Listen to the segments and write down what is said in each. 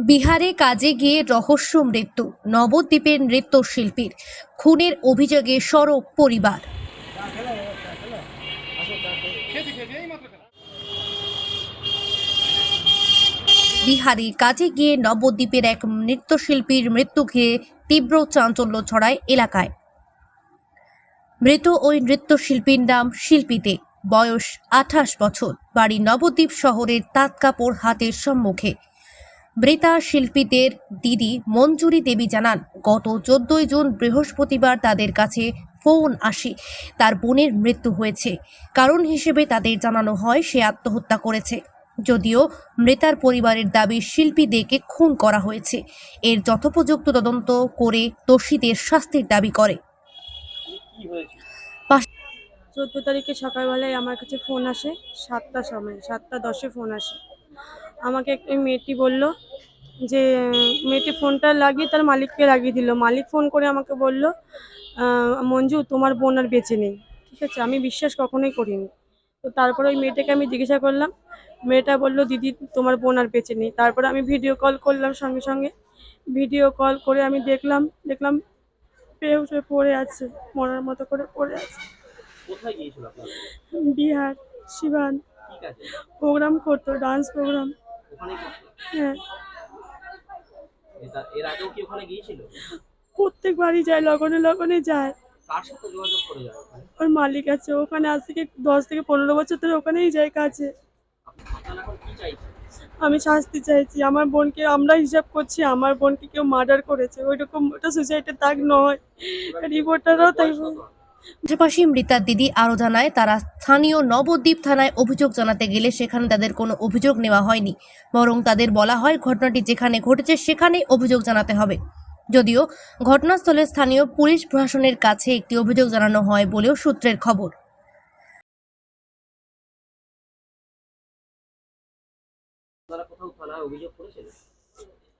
বিহারে কাজে গিয়ে রহস্য মৃত্যু, নবদ্বীপের নৃত্যশিল্পীর, খুনের অভিযোগে সরব পরিবার। বিহারে কাজে গিয়ে নবদ্বীপের এক নৃত্যশিল্পীর মৃত্যু ঘিরে তীব্র চাঞ্চল্য ছড়ায় এলাকায়। মৃত ওই নৃত্যশিল্পীর নাম শিল্পীতে, বয়স আঠাশ বছর। বাড়ি নবদ্বীপ শহরের তাৎকাপুর হাতের সম্মুখে। মৃতা শিল্পীদের দিদি মঞ্জুরি দেবী জানান, গত চোদ্দই জুন বৃহস্পতিবার তাদের কাছে ফোন আসে। তার বোনের মৃত্যু হয়েছে। কারণ হিসেবে তাদের জানানো হয়, সে আত্মহত্যা করেছে। যদিও মৃতার পরিবারের দাবি শিল্পীদেরকে খুন করা হয়েছে। এর যথোপযুক্ত তদন্ত করে দোষীদের শাস্তির দাবি করে। চোদ্দ তারিখে সকালবেলায় আমার কাছে ফোন আসে, সাতটা সময়, সাতটা দশে ফোন আসে। আমাকে একটা মেয়েটি বলল যে মেয়েটি ফোনটা লাগিয়ে তার মালিককে লাগিয়ে দিল। মালিক ফোন করে আমাকে বলল মঞ্জু তোমার বোন আর বেঁচে নেই। ঠিক আছে? আমি বিশ্বাস কখনোই করিনি। তো তারপরে ওই মেয়েটাকে আমি জিজ্ঞাসা করলাম মেয়েটা বলল দিদি তোমার বোন আর বেঁচে নেই। তারপরে আমি ভিডিও কল করলাম সঙ্গে সঙ্গে। ভিডিও কল করে আমি দেখলাম দেখলাম পেয়ে উঠে পড়ে আছে মরার মতো করে পড়ে আছে। বিহার শিবান। প্রোগ্রাম করতো ডান্স প্রোগ্রাম ওখানেই করতো হ্যাঁ। এর আগেও কি ওখানে গিয়েছিল? প্রত্যেকবারই যায় লগনে লগনে যায়। কার সাথে যোগাযোগ করে যাবে ওখানে? ওর মালিক আছে ওখানে আজ থেকে দশ থেকে পনেরো বছর ধরে ওখানেই যায় কাছে আপনারা এখন কি চাইছেন? আমি শাস্তি চাইছি আমার বোনকে আমরা হিসাব করছি আমার বোনকে কেউ মার্ডার করেছে। ওইরকম ওটা সুসাইডের দাগ নয়। রিপোর্টারও তাই? পাশাপাশি মৃতার দিদি আরও জানায় তারা স্থানীয় নবদ্বীপ থানায় অভিযোগ জানাতে গেলে সেখানে তাদের কোনো অভিযোগ নেওয়া হয়নি। বরং তাদের বলা হয় ঘটনাটি যেখানে ঘটেছে সেখানেই অভিযোগ জানাতে হবে। যদিও ঘটনাস্থলে স্থানীয় পুলিশ প্রশাসনের কাছে একটি অভিযোগ জানানো হয় বলেও সূত্রের খবর। আপনারা কোথাও থানায় অভিযোগ করেছেন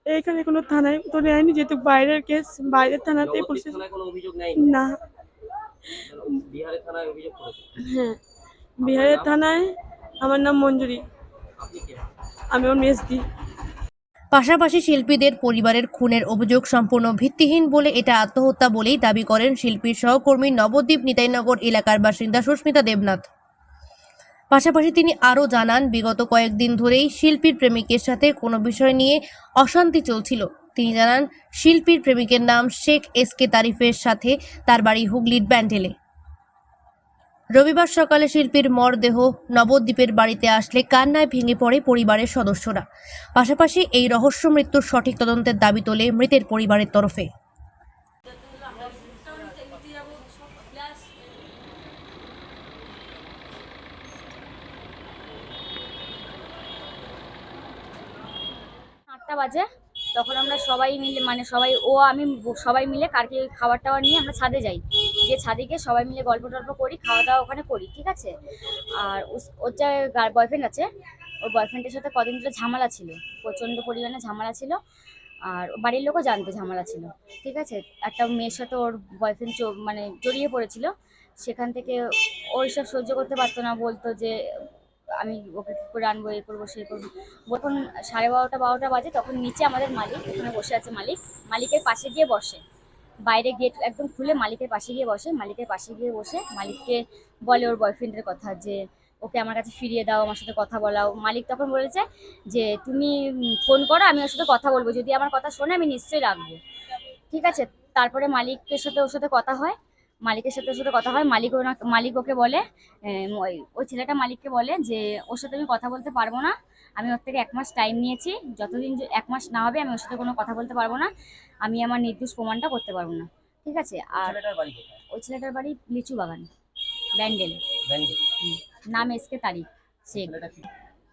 এইখানে কোনো থানায় তো নেয়নি যেহেতু বাইরের কেস বাইরের থানাতেই নবদ্বীপ পুলিশ থানায় কোনো অভিযোগ নেই না। বিহারের থানায় অভিযোগ করেছেন? হ্যাঁ বিহারের থানায় আমার নাম মঞ্জুরি। আপনি কে? আমি ওর পাশাপাশি শিল্পীদের পরিবারের খুনের অভিযোগ সম্পূর্ণ ভিত্তিহীন বলে এটা আত্মহত্যা বলেই দাবি করেন শিল্পীর সহকর্মী নবদ্বীপ নিতাইনগর এলাকার বাসিন্দা সুস্মিতা দেবনাথ। পাশাপাশি তিনি আরও জানান বিগত কয়েকদিন ধরেই শিল্পীর প্রেমিকের সাথে কোনো বিষয় নিয়ে অশান্তি চলছিল। তিনি জানান, শিল্পীর প্রেমিকের নাম শেখ এস কে তারিফের সাথে তার বাড়ি হুগলির ব্যান্ডেলে। রবিবার সকালে শিল্পীর মরদেহ নবদ্বীপের বাড়িতে আসলে কান্নায় ভেঙে পড়ে পরিবারের সদস্যরা। পাশাপাশি এই রহস্য মৃত্যুর সঠিক তদন্তের দাবি তোলে মৃতের পরিবারের তরফে। আটটা বাজে। তখন আমরা সবাই মিলে মানে সবাই, ও, আমি, সবাই মিলে কালকে খাবার টাবার নিয়ে আমরা ছাদে যাই। যে ছাদে গিয়ে সবাই মিলে গল্প টল্প করি খাওয়া দাওয়া ওখানে করি, ঠিক আছে? আর ওর যা বয়ফ্রেন্ড আছে, ওর বয়ফ্রেন্ডের সাথে কদিন ধরে ঝামেলা ছিল, প্রচণ্ড পরিমাণে ঝামেলা ছিল। আর বাড়ির লোকও জানতো ঝামেলা ছিল, ঠিক আছে? একটা মেয়ের সাথে ওর বয়ফ্রেন্ড মানে জড়িয়ে পড়েছিল। সেখান থেকে ওই সব সহ্য করতে পারতো না, বলতো যে আমি ওকে কী করে আনব, এ করব, সে করব। যখন সাড়ে বারোটা বারোটা বাজে, তখন নিচে আমাদের মালিক, ওখানে বসে আছে মালিক, মালিকের পাশে গিয়ে বসে। বাইরে গেট একদম খুলে মালিকের পাশে গিয়ে বসে, মালিকের পাশে গিয়ে বসে মালিককে বলে ওর বয়ফ্রেন্ডের কথা যে, ওকে আমার কাছে ফিরিয়ে দাও, আমার সাথে কথা বলাও। মালিক তখন বলেছে যে, তুমি ফোন করো, আমি ওর সাথে কথা বলব। যদি আমার কথা শোনে, আমি নিশ্চয়ই রাখব। ঠিক আছে, তারপরে মালিকের সাথে ওর সাথে কথা হয়। মালিকের সাথে ওর সাথে কথা হয়। মালিক ওনা- মালিক ওকে বলে ওই- ছেলেটা মালিককে বলে যে ওর সাথে আমি কথা বলতে পারব না। আমি ওর থেকে এক মাস টাইম নিয়েছি। যতদিন এক মাস না হবে আমি ওর সাথে কোনো কথা বলতে পারব না। আমি আমার নির্দোষ প্রমাণটা করতে পারব না। ঠিক আছে? আর ওই ছেলেটার বাড়ি লিচু বাগান ব্যান্ডেল। ব্যান্ডে নাম এসকে তারিখ। শেখ ছেলেটা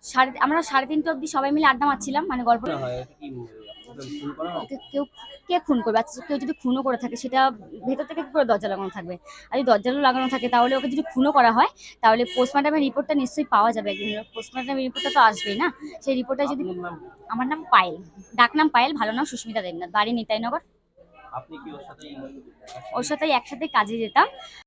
সাড়ে আমরা সাড়ে তিনটে অবধি সবাই মিলে আড্ডা মারছিলাম মানে গল্প কেউ কে খুন করবে? আচ্ছা কেউ যদি খুনও করে থাকে সেটা ভেতর থেকে কি করে দরজা লাগানো থাকবে? আর যদি দরজাও লাগানো থাকে তাহলে ওকে যদি খুনও করা হয় তাহলে পোস্টমর্টমের রিপোর্টটা নিশ্চয়ই পাওয়া যাবে একদিন। পোস্টমর্টমের রিপোর্টটা তো আসবেই না? সেই রিপোর্টটা যদি? আমার নাম পায়েল। ডাক নাম পায়েল ভালো নাম সুস্মিতা দেবনাথ। বাড়ি নিতাইনগর। ওর সাথে একসাথে কাজে যেতাম।